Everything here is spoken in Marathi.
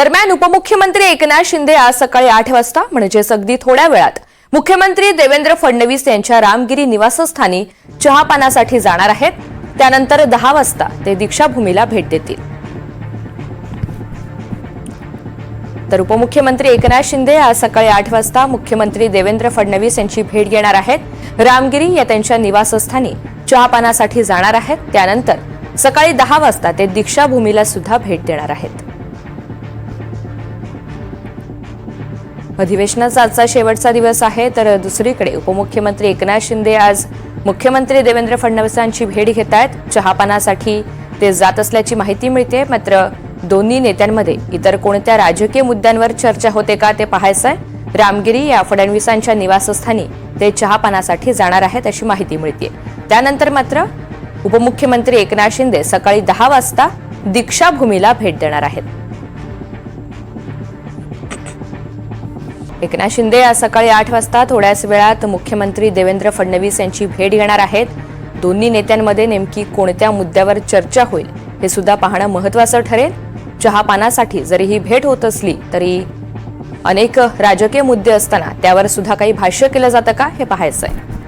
दरम्यान उपमुख्यमंत्री एकनाथ शिंदे आज सकाळी आठ वाजता म्हणजेच अगदी थोड्या वेळात मुख्यमंत्री देवेंद्र फडणवीस यांच्या रामगिरी निवासस्थानी चहापानासाठी जाणार आहेत. त्यानंतर दहा वाजता ते दीक्षाभूमीला भेट देतील. तर उपमुख्यमंत्री एकनाथ शिंदे आज सकाळी आठ वाजता मुख्यमंत्री देवेंद्र फडणवीस यांची भेट घेणार आहेत. रामगिरी या त्यांच्या निवासस्थानी चहापानासाठी जाणार आहेत. त्यानंतर सकाळी दहा वाजता ते दीक्षाभूमीला सुद्धा भेट देणार आहेत. अधिवेशनाचा आजचा शेवटचा दिवस आहे तर दुसरीकडे उपमुख्यमंत्री एकनाथ शिंदे आज मुख्यमंत्री देवेंद्र फडणवीसांची भेट घेत आहेत चहापानासाठी ते जात असल्याची माहिती मिळते मात्र दोन्ही नेत्यांमध्ये इतर कोणत्या राजकीय मुद्द्यांवर चर्चा होते का ते पाहायचं आहे रामगिरी या फडणवीसांच्या निवासस्थानी ते चहापानासाठी जाणार आहेत अशी माहिती मिळते. त्यानंतर मात्र उपमुख्यमंत्री एकनाथ शिंदे सकाळी दहा वाजता दीक्षाभूमीला भेट देणार आहेत. एकनाथ शिंदे आज सकाळी आठ वाजता थोड्याच वेळात मुख्यमंत्री देवेंद्र फडणवीस यांची भेट घेणार आहेत. दोन्ही नेत्यांमध्ये नेमकी कोणत्या मुद्द्यावर चर्चा होईल हे सुद्धा पाहणं महत्वाचं ठरेल. चहापानासाठी जरी ही भेट होत असली तरी अनेक राजकीय मुद्दे असताना त्यावर सुद्धा काही भाष्य केलं जातं का हे पाहायचं आहे